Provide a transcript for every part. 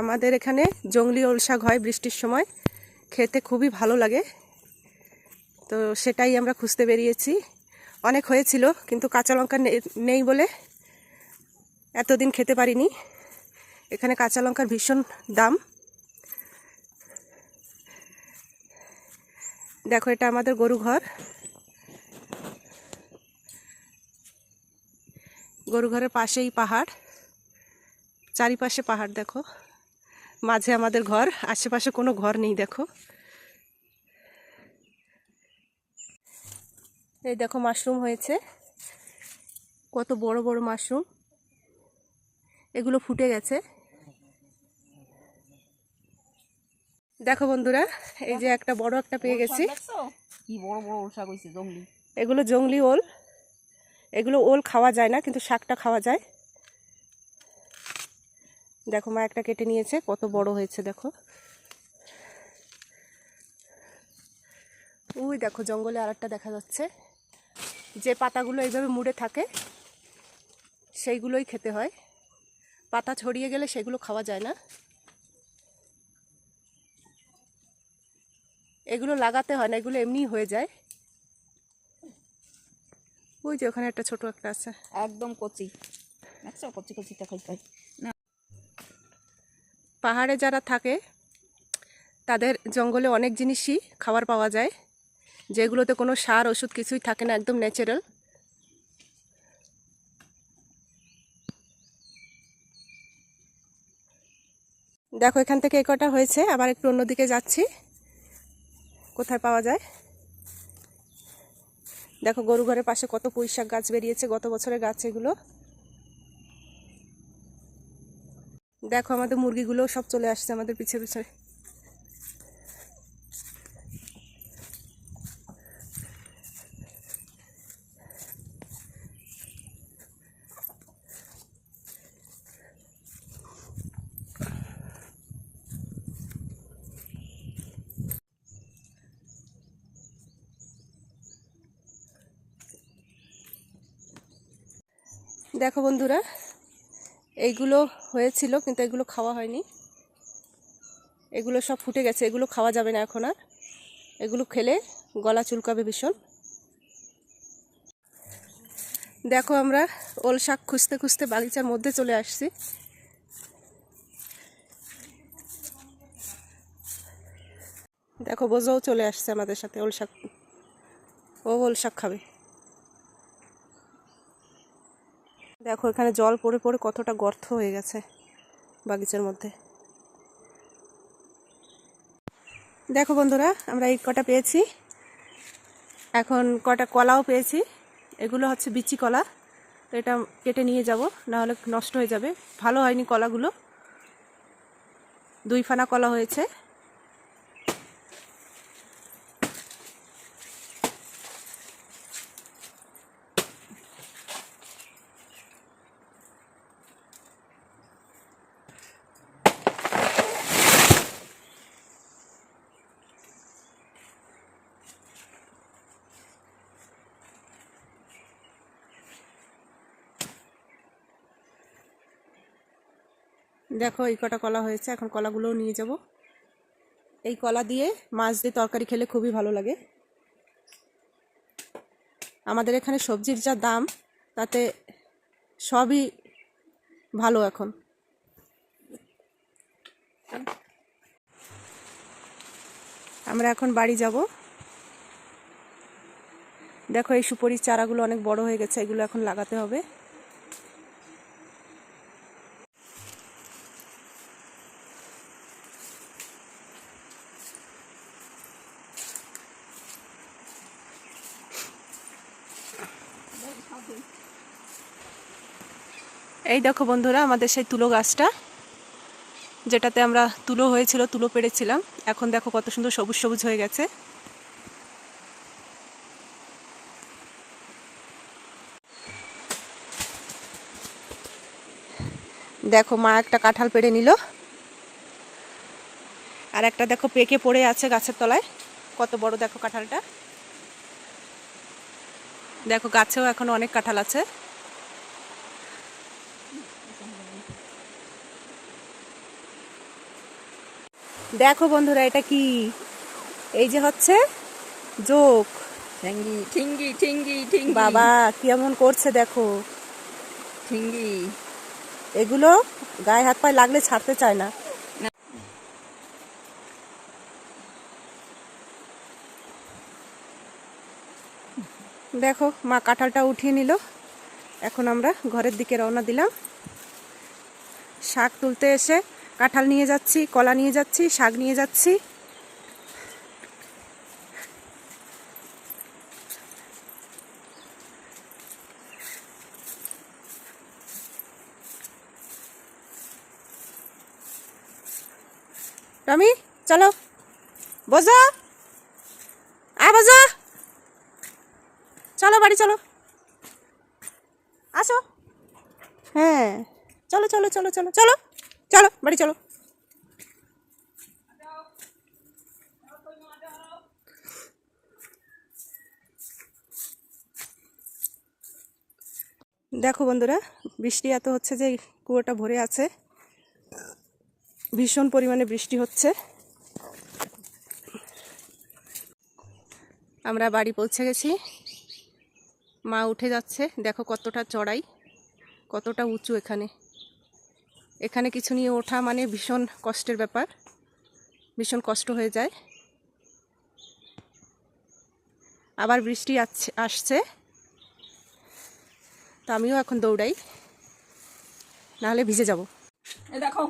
আমাদের এখানে জঙ্গলি ওল শাক হয় বৃষ্টির সময়। খেতে খুবই ভালো লাগে। তো সেটাই আমরা খুঁজতে বেরিয়েছি। অনেক হয়েছিল, কিন্তু কাঁচা লঙ্কা নেই বলে এতদিন খেতে পারিনি। এখানে কাঁচা লঙ্কার ভীষণ দাম। দেখো, এটা আমাদের গরু ঘর। গরু ঘরের পাশেই পাহাড়। চারিপাশে পাহাড়, দেখো। মাঝে আমাদের ঘর আশেপাশে কোনো ঘর নেই দেখো। এই দেখো মাশরুম হয়েছে। কত বড় বড় মাশরুম। এগুলো ফুটে গেছে। দেখো বন্ধুরা এই যে একটা বড় একটা পেয়ে গেছি। দেখছ? কি বড় বড় ওল শাক হয়েছে জঙ্গলি। এগুলো জংলি ওল। এগুলো ওল খাওয়া যায় না কিন্তু শাকটা খাওয়া যায়। দেখো, মা একটা কেটে নিয়েছে, কত বড় হয়েছে, দেখো। ওই দেখো, জঙ্গলে আরেকটা দেখা যাচ্ছে। যে পাতাগুলো এইভাবে মুড়ে থাকে, সেইগুলোই খেতে হয়। পাতা ছড়িয়ে গেলে সেগুলো খাওয়া যায় না। এগুলো লাগাতে হয় না, এগুলো এমনিই হয়ে যায়। ওই যে ওখানে একটা ছোট একটা আছে। একদম কচি। দেখছ? কচি কচিটা খাই খাই পাহাড়ে যারা থাকে, তাদের জঙ্গলে অনেক জিনিসই খাবার পাওয়া যায়। যেগুলোতে কোনো সার, ওষুধ কিছুই থাকে না, একদম ন্যাচারাল দেখো, এখান থেকে কটা হয়েছে, আবার একটু অন্যদিকে যাচ্ছি। কোথায় পাওয়া যায়? দেখো গরু ঘরের পাশে কত পুঁই শাক গাছ বেরিয়েছে, গত বছরের গাছ এগুলো। দেখো আমাদের মুরগিগুলো সব চলে আসছে আমাদের পিছে পিছে। দেখো বন্ধুরা এইগুলো হয়েছিল, কিন্তু এগুলো খাওয়া হয়নি। এগুলো সব ফুটে গেছে, এগুলো খাওয়া যাবে না এখন আর। এগুলো খেলে গলা চুলকাবে ভীষণ। দেখো আমরা ওল শাক খুঁজতে খুঁজতে বাগিচার মধ্যে চলে আসছি। দেখো বোঝাও চলে আসছে আমাদের সাথে ওল শাক। ও ওল শাক খাবে। দেখো, এখানে জল পড়ে পড়ে কতটা গর্ত হয়ে গেছে বাগিচার মধ্যে। দেখো বন্ধুরা, আমরা এই কটা পেয়েছি। এখন কটা কলাও পেয়েছি। এগুলো হচ্ছে বিচি কলা। তো এটা কেটে নিয়ে যাব না হলে নষ্ট হয়ে যাবে। ভালো হয়নি কলাগুলো। দুই ফানা কলা হয়েছে। দেখো এই কটা কলা হয়েছে, এখন কলাগুলোও নিয়ে যাব। এই কলা দিয়ে মাছ দিয়ে তরকারি খেলে খুবই ভালো লাগে। আমাদের এখানে সবজির যা দাম, তাতে সবই ভালো এখন। আমরা এখন বাড়ি যাব। দেখো এই সুপরির চারাগুলো অনেক বড় হয়ে গেছে, এগুলো এখন লাগাতে হবে। এই দেখো বন্ধুরা, আমাদের সেই তুলো গাছটা, যেটাতে আমরা তুলো হয়েছিল, তুলো পেড়েছিলাম। এখন দেখো কত সুন্দর সবুজ সবুজ হয়ে গেছে। দেখো, মা একটা কাঁঠাল পেড়ে নিল। আর একটা দেখো পেকে পড়ে আছে গাছের তলায়। কত বড় দেখো কাঁঠালটা। দেখো, গাছেও এখন অনেক কাঁঠাল আছে। দেখো বন্ধুরা এটা কি? এই যে হচ্ছে যোগ ঠেঙ্গি ঠিঙ্গি ঠিঙ্গি ঠিঙ্গি। বাবা কেমন করছে দেখো। ঠিঙ্গি। এগুলো গায়ে হাত পায়ে লাগলে ছাড়তে চায় না। দেখো মা কাঁঠালটা উঠিয়ে নিল। এখন আমরা ঘরের দিকে রওনা দিলাম। শাক তুলতে এসে কাঁঠাল নিয়ে যাচ্ছি, কলা নিয়ে যাচ্ছি, শাক নিয়ে যাচ্ছি। রমি, চলো। বোঝো? আ বোঝো। চলো, বাড়ি চলো। আসো। হ্যাঁ। চলো চলো চলো চলো চলো। চলো, বাড়ি চলো। দেখো বন্ধুরা, বৃষ্টি এত হচ্ছে যে কুয়োটা ভরে আছে। ভীষণ পরিমাণে বৃষ্টি হচ্ছে। আমরা বাড়ি পৌঁছে গেছি। মা উঠে যাচ্ছে। দেখো কতটা চড়াই, কতটা উঁচু এখানে। এখানে কিছু নিয়ে ওঠা মানে ভীষণ কষ্টের ব্যাপার। ভীষণ কষ্ট হয়ে যায়। আবার বৃষ্টি আসছে। তো আমিও এখন দৌড়াই। নাহলে ভিজে যাব। দেখো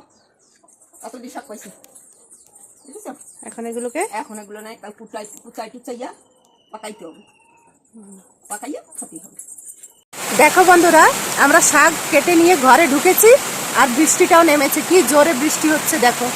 কত শাক পাইছি এখন এগুলোকে? এখন এগুলো নাই কাল কুচাই কুচাই টুচাইয়া পাকাইতে হবে। পাকাইয়া খাতে হবে। দেখো বন্ধুরা আমরা শাক কেটে নিয়ে ঘরে ঢুকেছি। আর বৃষ্টিটাও নেমেছে কি জোরে বৃষ্টি হচ্ছে দেখো।